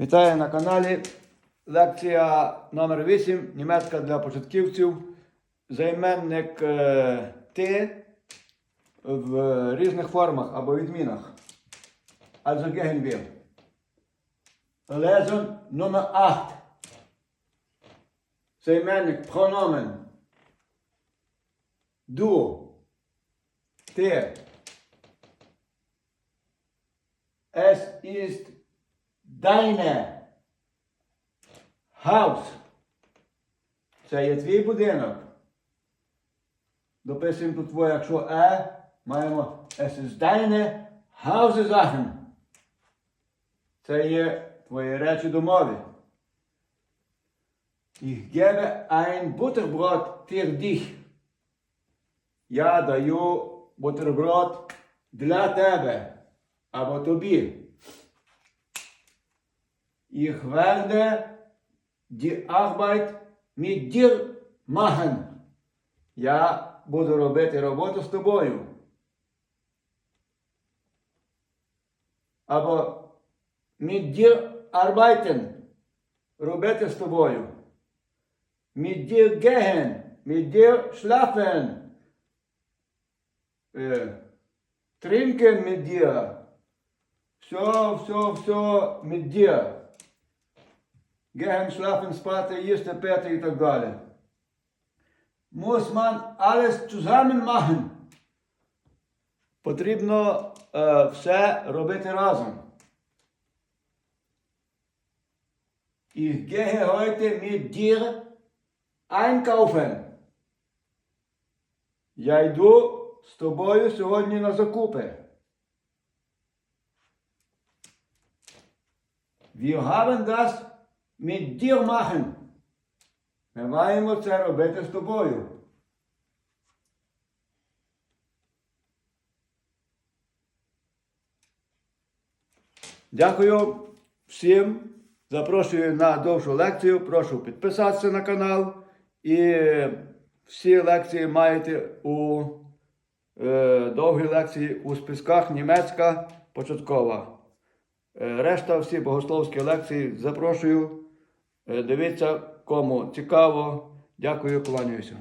Вітаю на каналі. Лекція номер 8 Німецька для початківців. Займенник е, ти в різних формах або відмінах. Also wir. Lesson номер 8. Займенник прономен. Du. Ти. Es ist deine Haus. Це є твій будинок. Дописуємо тут твоє, якщо е, маємо es ist deine Hause Sachen. Це є твої речі домові. Ich gebe ein Butterbrot für dich. Я даю бутерброд для тебе або тобі. Ich werde die Arbeit mit dir machen. Я буду робити роботу з тобою. Або mit dir arbeiten. Робити з тобою. Mit dir gehen. Mit dir schlafen. Е, Trinken mit dir. Все, все, все mit dir. Schlafen, спати, їсти, пити і так далі. Muss man alles zusammen machen. Потрібно е, все робити разом. Ich gehe heute mit dir einkaufen. Я йду з тобою сьогодні на закупи. Wir haben das mit dir machen. Ми маємо це робити з тобою. Дякую всім. Запрошую на довшу лекцію. Прошу підписатися на канал. І всі лекції маєте у е, довгій лекції у списках німецька початкова. Е, Решта всі богословські лекції запрошую. Е, Дивіться, кому цікаво. Дякую, кланяюся.